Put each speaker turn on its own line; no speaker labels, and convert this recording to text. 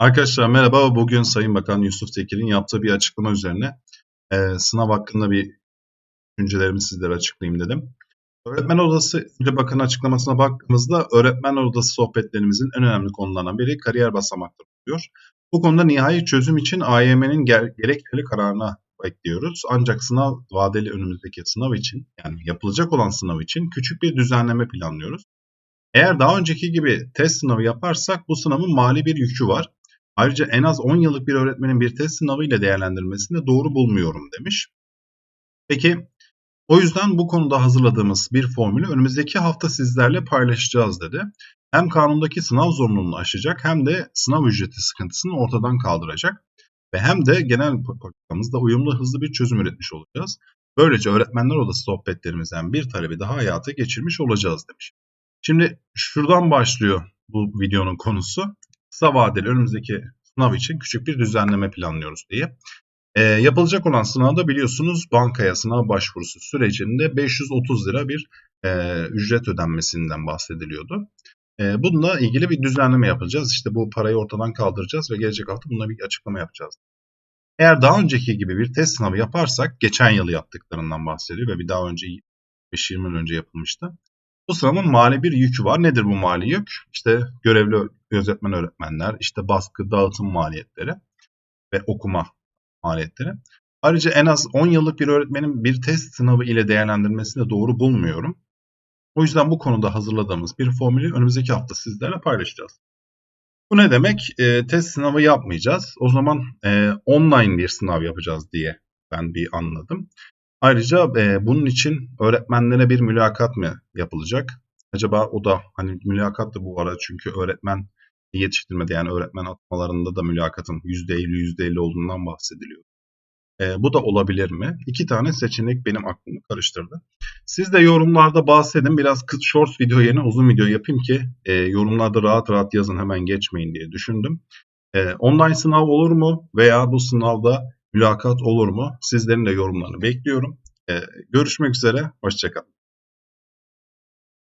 Arkadaşlar merhaba. Bugün Sayın Bakan Yusuf Tekin'in yaptığı bir açıklama üzerine eee, sınav hakkında bir düşüncelerimi sizlere açıklayayım dedim. Öğretmen Odası ile Bakan açıklamasına baktığımızda öğretmen odası sohbetlerimizin en önemli konularından biri kariyer basamakları oluyor. Bu konuda nihai çözüm için AYM'nin ger- gerekli kararına bekliyoruz. Ancak sınav vadeli önümüzdeki sınav için yani yapılacak olan sınav için küçük bir düzenleme planlıyoruz. Eğer daha önceki gibi test sınavı yaparsak bu sınavın mali bir yükü var. Ayrıca en az 10 yıllık bir öğretmenin bir test sınavı ile değerlendirilmesini de doğru bulmuyorum demiş. Peki o yüzden bu konuda hazırladığımız bir formülü önümüzdeki hafta sizlerle paylaşacağız dedi. Hem kanundaki sınav zorunluluğunu aşacak hem de sınav ücreti sıkıntısını ortadan kaldıracak ve hem de genel politikamızda uyumlu hızlı bir çözüm üretmiş olacağız. Böylece öğretmenler odası sohbetlerimizden bir talebi daha hayata geçirmiş olacağız demiş. Şimdi şuradan başlıyor bu videonun konusu. Kısa vadeli önümüzdeki sınav için küçük bir düzenleme planlıyoruz diye. Ee, yapılacak olan sınavda biliyorsunuz bankaya sınav başvurusu sürecinde 530 lira bir e, ücret ödenmesinden bahsediliyordu. E, bununla ilgili bir düzenleme yapacağız. İşte bu parayı ortadan kaldıracağız ve gelecek hafta bununla bir açıklama yapacağız. Eğer daha önceki gibi bir test sınavı yaparsak, geçen yıl yaptıklarından bahsediyor ve bir daha önce 5-20 yıl önce yapılmıştı. Bu sınavın mali bir yükü var. Nedir bu mali yük? İşte görevli gözetmen öğretmenler, işte baskı, dağıtım maliyetleri ve okuma maliyetleri. Ayrıca en az 10 yıllık bir öğretmenin bir test sınavı ile değerlendirmesini de doğru bulmuyorum. O yüzden bu konuda hazırladığımız bir formülü önümüzdeki hafta sizlerle paylaşacağız. Bu ne demek? E, test sınavı yapmayacağız. O zaman e, online bir sınav yapacağız diye ben bir anladım. Ayrıca e, bunun için öğretmenlere bir mülakat mı yapılacak? Acaba o da hani mülakat da bu arada çünkü öğretmen yetiştirmede yani öğretmen atmalarında da mülakatın %50 %50 olduğundan bahsediliyor. E, bu da olabilir mi? İki tane seçenek benim aklımı karıştırdı. Siz de yorumlarda bahsedin. Biraz kısa short video yerine uzun video yapayım ki e, yorumlarda rahat rahat yazın hemen geçmeyin diye düşündüm. E, online sınav olur mu veya bu sınavda mülakat olur mu? Sizlerin de yorumlarını bekliyorum. E, görüşmek üzere, hoşçakalın.